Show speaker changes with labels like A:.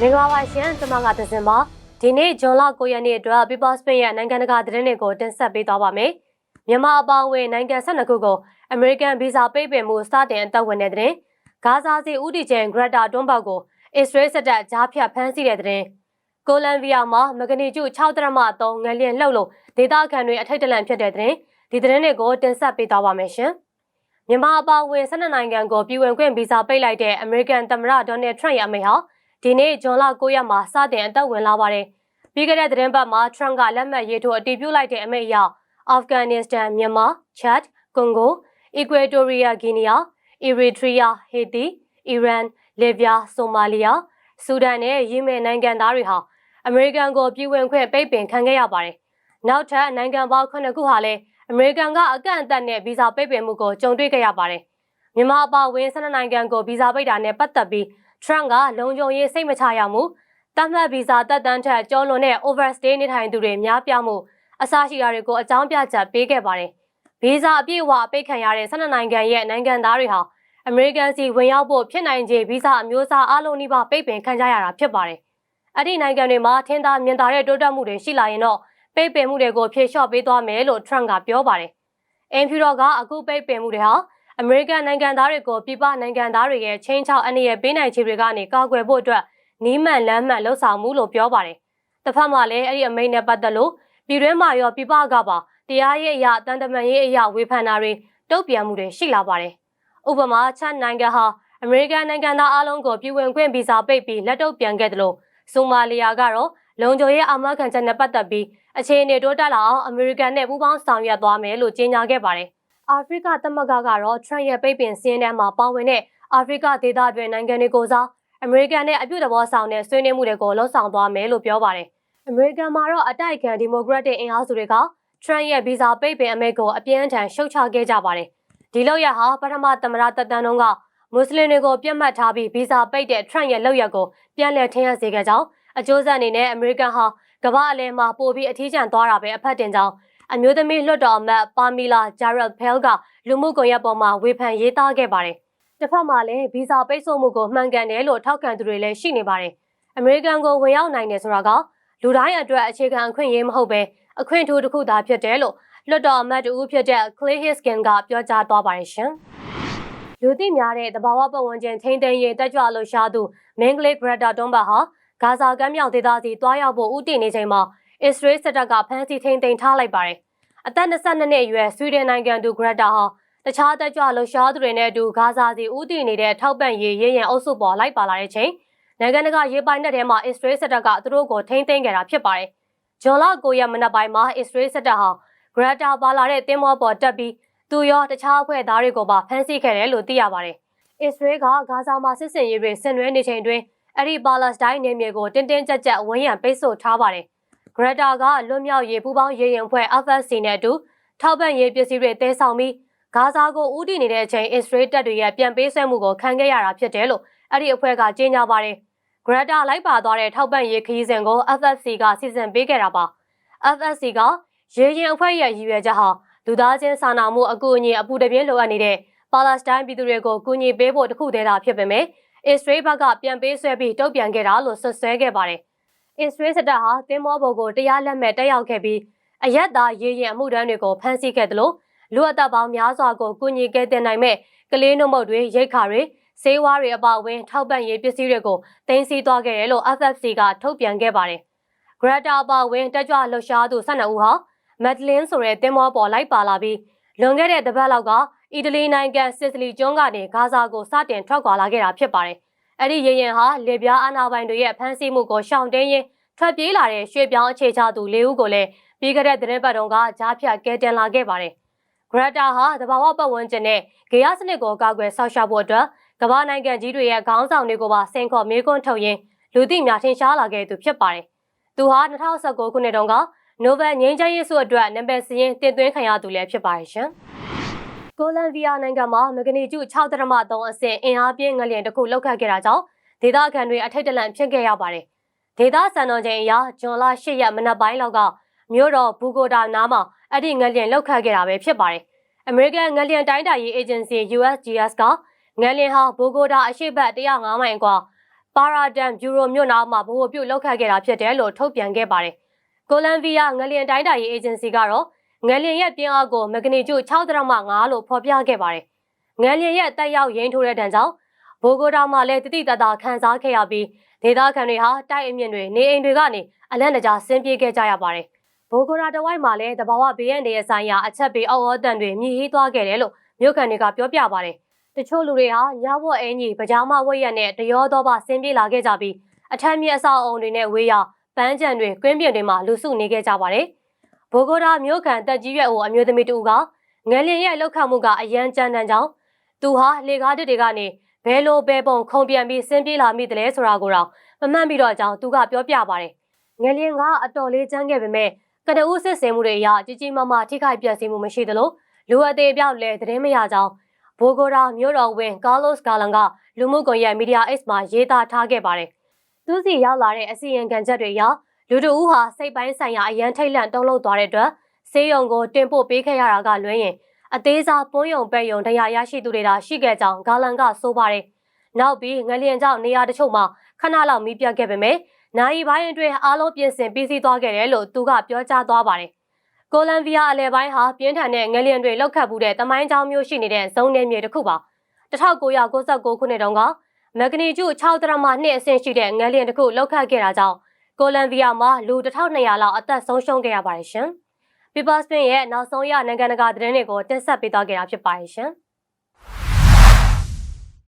A: မင်္ဂလာပါရှင်ကျွန်မကသဇင်ပါဒီနေ့ဂျွန်လ9ရက်နေ့အတွက် People Spain ရဲ့နိုင်ငံတကာသတင်းတွေကိုတင်ဆက်ပေးသွားပါမယ်မြန်မာအပေါင်းဝင်နိုင်ငံ12ခုကို American Visa ပိတ်ပင်မှုစတင်အသက်ဝင်တဲ့တဲ့ဂါဇာစီဦးတည်ခြင်း Greta Thunberg ကို Israel စစ်တပ်ကြားဖြတ်ဖမ်းဆီးတဲ့တဲ့ကိုလံဗီယာမှာမဂနီကျု6.3ငလျင်လှုပ်လို့ဒေသခံတွေအထိတ်တလန့်ဖြစ်တဲ့တဲ့ဒီသတင်းတွေကိုတင်ဆက်ပေးသွားပါမယ်ရှင်မြန်မာအပေါင်းဝင်12နိုင်ငံကိုပြည်ဝင်ခွင့်ဗီဇာပိတ်လိုက်တဲ့ American သမ္မတ Donald Trump ရဲ့အမိန့်ဟာ ဒီနေ့ဇွန်လ9ရက်မှာစတင်အသက်ဝင်လာပါတယ်။ပြီးခဲ့တဲ့သတင်းပတ်မှာ Trump ကလက်မှတ်ရေးထိုးအတည်ပြုလိုက်တဲ့အမိန့်အရအာဖဂန်နစ္စတန်မြန်မာချတ်ကွန်ဂိုအီကွေတိုရီးယားဂီနီယာအီရီထရီးယားဟေတီအီရန်လီဗီယာဆိုမာလီယာဆူဒန်နဲ့ယီမင်နိုင်ငံသားတွေဟာအမေရိကန်ကိုပြည်ဝင်ခွင့်ပိတ်ပင်ခံခဲ့ရပါတယ်။နောက်ထပ်နိုင်ငံပေါင်း9ခုဟာလည်းအမေရိကန်ကအကန့်အသတ်နဲ့ဗီဇာပိတ်ပင်မှုကိုကြုံတွေ့ခဲ့ရပါတယ်။မြန်မာအပါအဝင်12နိုင်ငံကိုဗီဇာပိတ်တာနဲ့ပတ်သက်ပြီး Trump ကလုံခြုံရေးစိတ်မချရမှုတတ်မှတ်ဗီဇာတက်တန်းထက်ကျော်လွန်တဲ့ overstay နေထိုင်သူတွေများပြားမှုအစရှိတာတွေကိုအကြောင်းပြချက်ပေးခဲ့ပါတယ်။ဗီဇာအပြည့်အဝအပိတ်ခံရတဲ့12နိုင်ငံရဲ့နိုင်ငံသားတွေဟာအမေရိကန်စီဝင်ရောက်ဖို့ဖြစ်နိုင်ခြေဗီဇာအမျိုးအစားအလုံးနီးပါးပိတ်ပင်ခံကြရတာဖြစ်ပါတယ်။အဲ့ဒီနိုင်ငံတွေမှာထင်သာမြင်သာတဲ့တိုးတက်မှုတွေရှိလာရင်တော့ပိတ်ပင်မှုတွေကိုဖြေလျှော့ပေးသွားမယ်လို့ Trump ကပြောပါတယ်။အင်ဖြူတော်ကအခုပိတ်ပင်မှုတွေဟာ အမေရိကန်နိုင်ငံသားတွေကိုပြည်ပနိုင်ငံသားတွေရဲ့ချင်းချောက်အနေနဲ့ပေးနိုင်ခြေတွေကနေကာကွယ်ဖို့အတွက်နီးမှန်လမ်းမှန်လှုပ်ဆောင်မှုလို့ပြောပါတယ်။တစ်ဖက်မှာလည်းအဲ့ဒီအမိန့်နဲ့ပတ်သက်လို့ပြည်တွင်းမှာရောပြည်ပကပါတရားရေးအရာတန်တမန်ရေးအရာဝေဖန်တာတွေတုံ့ပြန်မှုတွေရှိလာပါတယ်။ဥပမာချတ်နိုင်ငံဟာအမေရိကန်နိုင်ငံသားအလုံးကိုပြည်ဝင်ခွင့်ဗီဇာပိတ်ပြီးလက်တုပ်ပြန်ခဲ့တယ်လို့ဆိုမာလီယာကတော့လုံခြုံရေးအာမခံချက်နဲ့ပတ်သက်ပြီးအခြေအနေတိုးတက်လာအောင်အမေရိကန်နဲ့ပူးပေါင်းဆောင်ရွက်သွားမယ်လို့ကြေညာခဲ့ပါတယ်။ အာဖရိကသမဂ္ဂကတော့ Trump ရဲ့ပိတ်ပင်စင်းထဲမှာပါဝင်တဲ့အာဖရိကဒေသတွင်နိုင်ငံတွေကိုစားအမေရိကန်နဲ့အပြုသဘောဆောင်တဲ့ဆွေးနွေးမှုတွေကိုလှုံ့ဆော်သွားမယ်လို့ပြောပါတယ်။အမေရိကန်မှာတော့အတိုက်အခံဒီမိုကရက်တစ်အင်အားစုတွေက Trump ရဲ့ဗီဇာပိတ်ပင်အမိန့်ကိုအပြင်းအထန်ရှုတ်ချခဲ့ကြပါတယ်။ဒီလောက်ရဟာပထမသမ္မတတပ်တန်းတုန်းကမွတ်စလင်တွေကိုပြတ်မှတ်ထားပြီးဗီဇာပိတ်တဲ့ Trump ရဲ့လောက်ရကိုပြန်လည်ထင်ရစေခဲ့ကြောင်းအကျိုးဆက်အနေနဲ့အမေရိကန်ဟာကမ္ဘာအလယ်မှာပိုပြီးအထီးကျန်သွားတာပဲအဖက်တင်ကြောင်း အမျိုးသမီးလွှတ်တော်အမတ်ပါမီလာဂျာရက်ဖဲလ်ကလူမှုကွန်ရက်ပေါ်မှာဝေဖန်ရေးသားခဲ့ပါတယ်။တစ်ဖက်မှာလည်းဗီဇာပိတ်ဆို့မှုကိုမှန်ကန်တယ်လို့ထောက်ခံသူတွေလည်းရှိနေပါတယ်။အမေရိကန်ကိုဝင်ရောက်နိုင်တယ်ဆိုတာကလူတိုင်းအတွက်အခြေခံအခွင့်အရေးမဟုတ်ပဲအခွင့်အထူးတစ်ခုသာဖြစ်တယ်လို့လွှတ်တော်အမတ်တူဖြစ်တဲ့ Clay Hiskin ကပြောကြားသွားပါတယ်ရှင်။လူသိများတဲ့တဘာဝပတ်ဝန်းကျင်ထိန်းသိမ်းရေးတက်ကြွလှုပ်ရှားသူမင်းကလေးဂရက်တာတွန်းဘာဟာဂါဇာကမ်းမြောင်ဒေသစီတွားရောက်ဖို့ဥတည်နေချိန်မှာ အစ္စရေးစစ်တပ်ကဖမ်းဆီးထိန်းသိမ်းထားလိုက်ပါတယ်။အသက်22နှစ်အရွယ်ဆွီဒင်နိုင်ငံသူဂရက်တာဟာတခြားတက်ကြွလှုပ်ရှားသူတွေနဲ့အတူဂါဇာစီဥတည်နေတဲ့ထောက်ပံ့ရေးရရင်အုပ်စုပေါ်လိုက်ပါလာတဲ့ချိန်နိုင်ငံတကာရေးပိုင်တဲ့ထဲမှာအစ္စရေးစစ်တပ်ကသူတို့ကိုထိန်းသိမ်းခဲ့တာဖြစ်ပါတယ်။ဂျွန်လ9ရက်မနက်ပိုင်းမှာအစ္စရေးစစ်တပ်ဟာဂရက်တာပါလာတဲ့တင်းမောပေါ်တက်ပြီးသူရောတခြားအဖွဲ့သားတွေကိုပါဖမ်းဆီးခဲ့တယ်လို့သိရပါတယ်။အစ္စရေးကဂါဇာမှာစစ်စင်ရေးတွေဆင်နွှဲနေချိန်တွင်အဲ့ဒီပါလက်စတိုင်းနယ်မြေကိုတင်းတင်းကြပ်ကြပ်ဝန်းရံပိတ်ဆို့ထားပါတယ်။ ဂရက်တာကလွတ်မြောက်ရေးပူးပေါင်းရေးရင်ဖွဲ့ FSC နဲ့အတူထောက်ပံ့ရေးပစ္စည်းတွေတဲဆောင်ပြီးဂါဇာကိုဦးတည်နေတဲ့အချိန်အစ္စရေးတပ်တွေရဲ့ပြန်ပေးဆွဲမှုကိုခံခဲ့ရတာဖြစ်တယ်လို့အဲ့ဒီအဖွဲ့ကကြေညာပါတယ်။ဂရက်တာလိုက်ပါသွားတဲ့ထောက်ပံ့ရေးခရီးစဉ်ကို FFC ကစီစဉ်ပေးခဲ့တာပါ။ FFC ကရေရင်အဖွဲ့ရဲ့ရည်ရွယ်ချက်ဟာလူသားချင်းစာနာမှုအကူအညီအပူတပြင်းလိုအပ်နေတဲ့ပါလက်စတိုင်းပြည်သူတွေကိုကူညီပေးဖို့တခုတည်းသာဖြစ်ပေမဲ့အစ္စရေးဘက်ကပြန်ပေးဆွဲပြီးတုံ့ပြန်ခဲ့တာလို့ဆွဆွဲခဲ့ပါတယ်။ အစ္စရေးစစ်တပ်ဟာတင်းမောဘုံကိုတရားလက်မဲ့တက်ရောက်ခဲ့ပြီးအယက်သားရေရင်အမှုတန်းတွေကိုဖမ်းဆီးခဲ့တယ်လို့လူအသက်ပေါင်းများစွာကိုကူညီခဲ့တဲ့နိုင်မဲ့ကလေးနှုတ်မုတ်တွေရိတ်ခါတွေဆေးဝါးတွေအပအဝင်ထောက်ပံ့ရေးပစ္စည်းတွေကိုတင်စီသွားခဲ့တယ်လို့ FFC ကထုတ်ပြန်ခဲ့ပါတယ်။ Greta အပအဝင်တက်ကြွလှုပ်ရှားသူ12ဦးဟာမက်ဒလင်းဆိုတဲ့တင်းမောပေါ်လိုက်ပါလာပြီးလွန်ခဲ့တဲ့တပတ်လောက်က အီတလီနိုင်ငံစစ်စလီကျွန်းကနေဂါဇာကိုစတင်ထွက်ခွာလာခဲ့တာဖြစ်ပါတယ်။ အဲ့ဒီရေရင်ဟာလေပြားအာနာပိုင်တွေရဲ့ဖမ်းဆီးမှုကိုရှောင်တင်းရင်းထွက်ပြေးလာတဲ့ရွှေပြောင်းအခြေချသူ၄ဦးကိုလည်းပြီးခဲ့တဲ့သတင်းပတ်တုန်းကကြားဖြတ်ကဲတင်လာခဲ့ပါတယ်။ဂရက်တာဟာတဘာဝပတ်ဝန်းကျင်နဲ့ဂေယစနစ်ကိုကာကွယ်ဆောက်ရှောက်ဖို့အတွက်ကမ္ဘာနိုင်ငံကြီးတွေရဲ့ခေါင်းဆောင်တွေကိုပါဆင်ခေါ်မေးခွန်းထုတ်ရင်းလူသိများထင်ရှားလာခဲ့သူဖြစ်ပါတယ်။သူဟာ2019ခုနှစ်တုန်းကနိုဘယ်ငြိမ်းချမ်းရေးဆုအတွက်နံပါတ်စရင်တင်သွင်းခံရသူလည်းဖြစ်ပါတယ်ရှင်။ ကိုလံဗီယာနိုင်ငံမှာမဂနီကျု6.3အဆင့်အင်အားပြင်းငလျင်တစ်ခုလောက်ခတ်ခဲ့တာကြောင့်ဒေသခံတွေအထိတ်တလန့်ဖြစ်ခဲ့ရပါတယ်။ဒေသစံတော်ချိန်အရဇွန်လ10ရက်မနက်ပိုင်းလောက်ကမြို့တော်ဘူဂိုတာနားမှာအဲ့ဒီငလျင်လောက်ခတ်ခဲ့တာပဲဖြစ်ပါတယ်။ American ငလျင်တိုင်းတာရေး agency USGS ကငလျင်ဟာဘူဂိုတာအရှိတ်ဘက်105မိုင်ကွာပပါရာဒန်ဘူရိုမြို့နာမှာဗဟိုပြုလောက်ခတ်ခဲ့တာဖြစ်တယ်လို့ထုတ်ပြန်ခဲ့ပါတယ်။ကိုလံဗီယာငလျင်တိုင်းတာရေးအေဂျင်စီကတော့ ငလျင်ရဲ့ပြင်းအားကိုမဂနီကျု6.5လို့ဖော်ပြခဲ့ပါတယ်။ငလျင်ရဲ့တက်ရောက်ရင်းထိုးတဲ့တန်းကြောင့်ဘိုဂိုတာမှာလည်းတတိတတာခံစားခဲ့ရပြီးဒေသခံတွေဟာတိုက်အမြင့်တွေနေအိမ်တွေကနေအလန့်တကြားဆင်းပြေးခဲ့ကြရပါတယ်။ဘိုဂိုတာတဝိုက်မှာလည်းတဘာဝဘေးရန်တွေရဲ့ဆိုင်ရာအချက်ပေးအော်အော်တန်တွေမြည်ဟီးသွားခဲ့တယ်လို့မြို့ခံတွေကပြောပြပါတယ်။တချို့လူတွေဟာညဝတ်အင်ကြီးပကြားမဝတ်ရက်နဲ့တရောသောပါဆင်းပြေးလာခဲ့ကြပြီးအထက်မြက်အဆောက်အုံတွေနဲ့ဝေးရပန်းကြံတွေကွင်းပြင်တွေမှာလူစုနေခဲ့ကြပါတယ်။ ဘိုဂိုတာမြို့ခံတက်ကြီးရွက်အိုအမျိုးသမီးတူကငလျင်ရဲ့လောက်ခတ်မှုကအရန်ကြမ်းတမ်းကြောင်းသူဟာလေကားတစ်တွေကနေဘဲလိုဘဲပုံခုံပြန်ပြီးဆင်းပြေးလာမိတယ်လဲဆိုတာကိုတော့မမှန်ပြီးတော့အကြောင်းသူကပြောပြပါတယ်။ငလျင်ကအတော်လေးကျန်းခဲ့ပေမဲ့ကတအူးစစ်စင်မှုတွေအရကြီးကြီးမားမားထိခိုက်ပျက်စီးမှုမရှိသလိုလူအသေးအပြောက်လည်းသတင်းမရကြောင်းဘိုဂိုရာမြို့တော်ဝင်ကာလော့စ်ဂါလန်ကလူမှုကွန်ရက်မီဒီယာ X မှာရေးသားထားခဲ့ပါတယ်။သူစီရောက်လာတဲ့အစီရင်ခံချက်တွေအရ လူတို့ဦးဟာစိတ်ပိုင်းဆိုင်ရာအရန်ထိတ်လန့်တုံ့လောက်သွားတဲ့အတွက်ဆေးရုံကိုတင်ပို့ပေးခဲ့ရတာကလွှဲရင်အသေးစားပွန်းယုံပဲ့ယုံတရားရရှိသူတွေသာရှိခဲ့ကြောင်းဂါလန်ကဆိုပါတယ်။နောက်ပြီးငလျင်ကြောင့်နေရာတချို့မှာခဏလောက်မီးပြတ်ခဲ့ပေမဲ့နိုင်ပိုင်းအတွင်းအားလုံးပြင်ဆင်ပြီးစီးသွားခဲ့တယ်လို့သူကပြောကြားသွားပါတယ်။ကိုလံဗီယာအလဲပိုင်းဟာပြင်းထန်တဲ့ငလျင်တွေလောက်ခတ်မှုတဲ့တမိုင်းကြောင်းမျိုးရှိနေတဲ့ဇုံနယ်မြေတစ်ခုပါ1996ခုနှစ်တုန်းကမက်ဂနီကျု6.2အဆင့်ရှိတဲ့ငလျင်တစ်ခုလောက်ခတ်ခဲ့တာကြောင့် ကိုလံဗီယာမှာလူ1200လောက်အသက်ဆုံးရှုံးခဲ့ရပါတယ်ရှင်။ People Spin ရဲ့နောက်ဆုံးရနိုင်ငံတကာသတင်းတွေကိုတင်ဆက်ပေးသွားခဲ့တာဖြစ်ပါတယ်ရှင်။